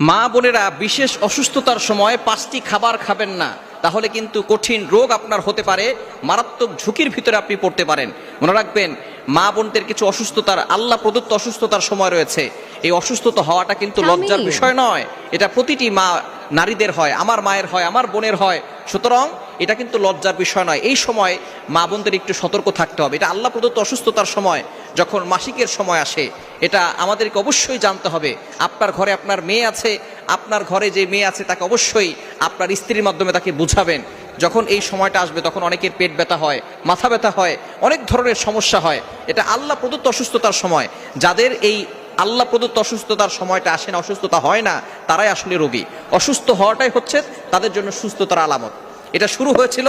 মা বোনেরা বিশেষ অসুস্থতার সময় পাঁচটি খাবার খাবেন না। তাহলে কিন্তু কঠিন রোগ আপনার হতে পারে মারাত্মক ঝুঁকির ভিতরে আপনি পড়তে পারেন। মনে রাখবেন মা বোনদের কিছু অসুস্থতার আল্লাহ প্রদত্ত অসুস্থতার সময় রয়েছে। এই অসুস্থতা হওয়াটা কিন্তু লজ্জার বিষয় নয় এটা প্রতিটি মা নারীদের হয়, আমার মায়ের হয়, আমার বোনের হয়। সুতরাং এটা কিন্তু লজ্জার বিষয় নয়। এই সময় মা বোনদের একটু সতর্ক থাকতে হবে। এটা আল্লাহ প্রদত্ত অসুস্থতার সময়, যখন মাসিকের সময় আসে, এটা আমাদেরকে অবশ্যই জানতে হবে। আপনার ঘরে আপনার মেয়ে আছে, আপনার ঘরে যে মেয়ে আছে তাকে অবশ্যই আপনার স্ত্রীর মাধ্যমে তাকে বুঝাবেন। যখন এই সময়টা আসবে, তখন অনেকের পেট ব্যথা হয়, মাথা ব্যথা হয়, অনেক ধরনের সমস্যা হয়। এটা আল্লাহ প্রদত্ত অসুস্থতার সময়। যাদের এই আল্লাহ প্রদত্ত অসুস্থতার সময়টা আসে না, অসুস্থতা হয় না, তারাই আসলে রোগী। অসুস্থ হওয়াটাই হচ্ছে তাদের জন্য সুস্থতার আলামত। এটা শুরু হয়েছিল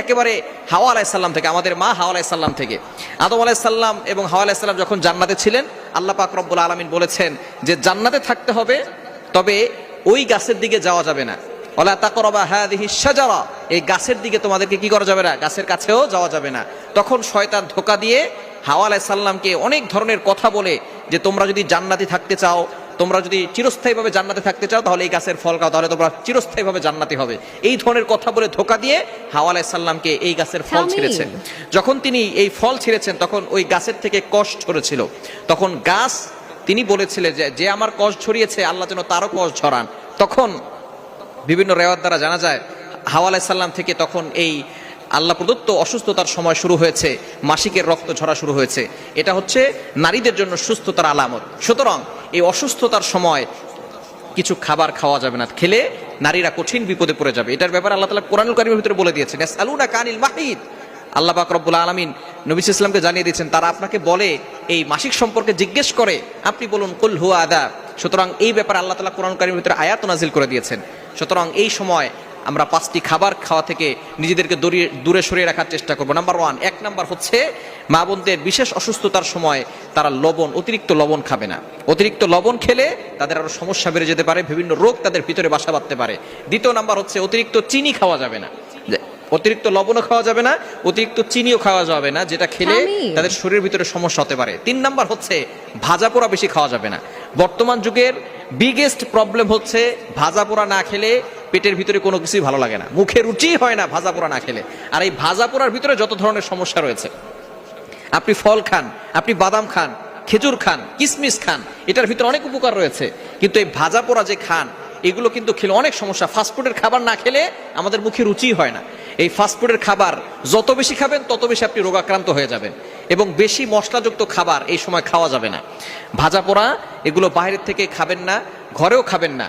একেবারে হাওয়া আলাইসাল্লাম থেকে, আমাদের মা হাওয়া আলাইসাল্লাম থেকে। আদম আলাইসাল্লাম এবং হাওয়া আলাইসাল্লাম যখন জান্নাতে ছিলেন, আল্লাহ পাক রব্বুল আলমিন বলেছেন যে জান্নাতে থাকতে হবে, তবে ওই গাছের দিকে যাওয়া যাবে না। হ্যাঁ সাজারা এই গাছের দিকে তোমাদেরকে কি করা যাবে না? গাছের কাছেও যাওয়া যাবে না। তখন শয়তান ধোকা দিয়ে হাওয়া আলাইসাল্লামকে অনেক ধরনের কথা বলে যে তোমরা যদি জান্নাতি থাকতে চাও তোমরা যদি চিরস্থায়ীভাবে জান্নাতে থাকতে চাও তাহলে এই গাছের ফল খাও তাহলে তোমরা চিরস্থায়ীভাবে জান্নাতি হবে। এই ধরনের কথা বলে ধোকা দিয়ে হাওয়া আলাইসাল্লামকে এই গাছের ফল। ছিঁড়েছেন। যখন তিনি এই ফল ছিঁড়েছেন তখন ওই গাছের থেকে কষ ছড়েছিল তখন গাছ তিনি বলেছিলেন যে যে আমার কষ ছড়িয়েছে আল্লাহ যেন তারও কষ ঝরান তখন বিভিন্ন রেওয়ার দ্বারা জানা যায় হাওয়া আলাইসাল্লাম থেকে তখন এই আল্লাহ প্রদত্ত অসুস্থতার সময় শুরু হয়েছে, মাসিকের রক্ত ঝরা শুরু হয়েছে। এটা হচ্ছে নারীদের জন্য সুস্থতার আলামত। সুতরাং এই অসুস্থতার সময় কিছু খাবার খাওয়া যাবে না। খেলে নারীরা কঠিন বিপদে পড়ে যাবে। এটার ব্যাপারে আল্লাহ তালা কোরআনুল কারিমের ভিতরে বলে দিয়েছেন আলুনা কানিল মাহিদ। আল্লাহ পাক রব্বুল আলমিন নবী ইসলামকে জানিয়ে দিয়েছেন, তারা আপনাকে বলে, এই মাসিক সম্পর্কে জিজ্ঞেস করে, আপনি বলুন, কুল হুয়া আদা। সুতরাং এই ব্যাপারে আল্লাহ তালা কোরআন কারিমের ভিতরে আয়াত নাজিল করে দিয়েছেন। সুতরাং এই সময় আমরা পাঁচটি খাবার খাওয়া থেকে নিজেদেরকে দূরে দূরে সরিয়ে রাখার চেষ্টা করব। নাম্বার ওয়ান এক নাম্বার হচ্ছে মা বোনদের বিশেষ অসুস্থতার সময় তারা লবণ অতিরিক্ত লবণ খাবে না। অতিরিক্ত লবণ খেলে তাদের আরও সমস্যা বেড়ে যেতে পারে বিভিন্ন রোগ তাদের ভিতরে বাসা বাঁধতে পারে। দ্বিতীয় নাম্বার হচ্ছে অতিরিক্ত চিনি খাওয়া যাবে না। অতিরিক্ত লবণও খাওয়া যাবে না অতিরিক্ত চিনিও খাওয়া যাবে না যেটা খেলে তাদের শরীরের ভিতরে সমস্যা হতে পারে। তিন নাম্বার হচ্ছে ভাজা পোড়া বেশি খাওয়া যাবে না। বর্তমান যুগের বিগেস্ট প্রবলেম হচ্ছে ভাজা পোড়া না খেলে পেটের ভিতরে কোনো কিছুই ভালো লাগে না। মুখে রুচি হয় না ভাজা পোড়া না খেলে। আর এই ভাজা পোড়ার ভিতরে যত ধরনের সমস্যা রয়েছে, আপনি ফল খান, আপনি বাদাম খান, খেজুর খান, কিসমিস খান, এটার ভিতরে অনেক উপকার রয়েছে। কিন্তু এই ভাজা পোড়া যে খান, এগুলো কিন্তু খেলে অনেক সমস্যা। ফাস্টফুডের খাবার না খেলে আমাদের মুখে রুচি হয় না। এই ফাস্টফুডের খাবার যত বেশি খাবেন, তত বেশি আপনি রোগাক্রান্ত হয়ে যাবেন এবং বেশি মশলাযুক্ত খাবার এই সময় খাওয়া যাবে না। ভাজা পোড়া, এগুলো বাইরের থেকে খাবেন না, ঘরেও খাবেন না।